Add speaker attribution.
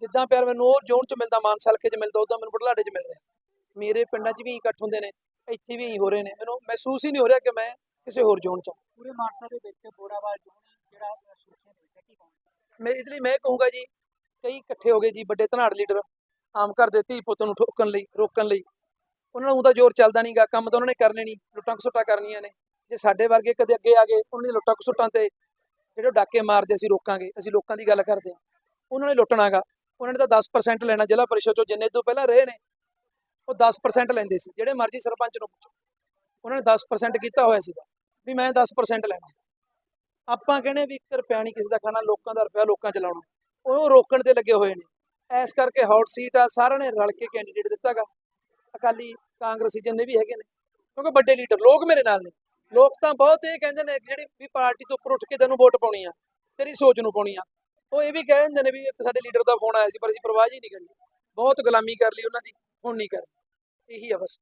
Speaker 1: ਜਿੱਦਾਂ ਪਿਆਰ ਮੈਨੂੰ ਉਹ ਜ਼ੋਨ 'ਚ ਮਿਲਦਾ ਮਾਨਸਾ ਹਲਕੇ 'ਚ ਮਿਲਦਾ ਉਦਾਂ ਮੈਨੂੰ ਬੁਢਲਾਡੇ 'ਚ ਮਿਲ ਰਿਹਾ ਮੇਰੇ ਪਿੰਡਾਂ 'ਚ ਵੀ ਇਕੱਠ ਹੁੰਦੇ ਨੇ ਇੱਥੇ ਵੀ ਇਹੀ ਹੋ ਰਹੇ ਨੇ। ਮੈਨੂੰ ਮਹਿਸੂਸ ਹੀ ਨਹੀਂ ਹੋ ਰਿਹਾ ਕਿ ਮੈਂ ਕਿਸੇ ਹੋਰ ਜ਼ੋਨ 'ਚ।
Speaker 2: ਪੂਰੇ ਮਾਨਸਾ ਦੇ ਵਿੱਚ ਬੋੜਾਵਾਲ ਜ਼ੋਨ ਜਿਹੜਾ ਸੁਰੱਖਿਆ ਦੇ ਵਿੱਚ ਕੀ ਕਹੋਗੇ
Speaker 1: ਮੈਂ ਇਸ ਲਈ ਮੈਂ ਕਹੂੰਗਾ ਜੀ ਕਈ ਇਕੱਠੇ ਹੋ ਗਏ ਜੀ ਵੱਡੇ ਧਨਾੜ ਲੀਡਰ ਆਮ ਘਰ ਦੇ ਧੀ ਪੁੱਤ ਨੂੰ ਠੋਕਣ ਲਈ ਰੋਕਣ ਲਈ। ਉਹਨਾਂ ਨੂੰ ਤਾਂ ਜ਼ੋਰ ਚੱਲਦਾ ਨਹੀਂਗਾ ਕੰਮ ਤਾਂ ਉਹਨਾਂ ਨੇ ਕਰਨੇ ਨਹੀਂ ਲੁੱਟਾਂ ਖਸੁੱਟਾਂ ਕਰਨੀਆਂ ਨੇ। ਜੇ ਸਾਡੇ ਵਰਗੇ ਕਦੇ ਅੱਗੇ ਆ ਗਏ ਉਹਨਾਂ ਦੀ ਲੁੱਟਾਂ ਖਸੁੱਟਾਂ ਤੇ ਜਿਹੜੇ ਡਾਕੇ ਮਾਰਦੇ ਅਸੀਂ ਰੋਕਾਂਗੇ ਅਸੀਂ ਲੋਕਾਂ ਦੀ ਗੱਲ ਕਰਦੇ ਹਾਂ। ਉਹਨਾਂ ਨੇ ਲੁੱਟਣਾਗਾ। ਉਹਨਾਂ ਨੇ ਤਾਂ 10% ਲੈਣਾ ਜ਼ਿਲ੍ਹਾ ਪਰਿਸ਼ਦ ਚੋਂ, ਜਿੰਨੇ ਤੋਂ ਪਹਿਲਾਂ ਰਹੇ ਨੇ, ਉਹ 10% ਲੈਂਦੇ ਸੀ। ਜਿਹੜੇ ਮਰਜ਼ੀ ਸਰਪੰਚ ਨੂੰ ਪੁੱਛੋ। ਉਹਨਾਂ ਨੇ 10% ਕੀਤਾ ਹੋਇਆ ਸੀਗਾ ਵੀ ਮੈਂ 10% ਲੈਣਾ। ਆਪਾਂ ਕਹਿੰਦੇ ਵੀ 1 ਰੁਪਿਆ ਨਹੀਂ ਕਿਸੇ ਦਾ ਖਾਣਾ, ਲੋਕਾਂ ਦਾ ਰੁਪਿਆ ਲੋਕਾਂ ਚ ਲਾਉਣਾ। ਉਹ ਰੋਕਣ ਤੇ ਲੱਗੇ ਹੋਏ ਨੇ। ਇਸ ਕਰਕੇ ਹੌਟ ਸੀਟ ਆ, ਸਾਰਿਆਂ ਨੇ ਰਲ ਕੇ ਕੈਂਡੀਡੇਟ ਦਿੱਤਾਗਾ। ਅਕਾਲੀ ਕਾਂਗਰਸੀ ਜਿੰਨੇ ਵੀ ਹੈਗੇ ਨੇ, ਕਿਉਂਕਿ ਵੱਡੇ ਲੀਡਰ ਲੋਕ ਮੇਰੇ ਨਾਲ ਨੇ। ਲੋਕ ਤਾਂ ਬਹੁਤ ਇਹ ਕਹਿੰਦੇ ਨੇ ਕਿ ਜਿਹੜੀ ਵੀ ਪਾਰਟੀ ਤੋਂ ਉੱਪਰ ਉੱਠ ਕੇ ਤੈਨੂੰ ਵੋਟ ਪਾਉਣੀ ਆ, ਤੇਰੀ ਸੋਚ ਨੂੰ ਪਾਉਣੀ ਆ। ਉਹ ਇਹ ਵੀ ਕਹਿ ਦਿੰਦੇ ਨੇ ਵੀ ਇੱਕ ਸਾਡੇ ਲੀਡਰ ਦਾ ਫੋਨ ਆਇਆ ਸੀ, ਪਰ ਅਸੀਂ ਪਰਵਾਹ ਹੀ ਨਹੀਂ ਕਰੀ। ਬਹੁਤ ਗੁਲਾਮੀ ਕਰ ਲਈ ਉਹਨਾਂ ਦੀ, ਹੁਣ ਨਹੀਂ ਕਰ। ਇਹੀ ਆ ਬਸ।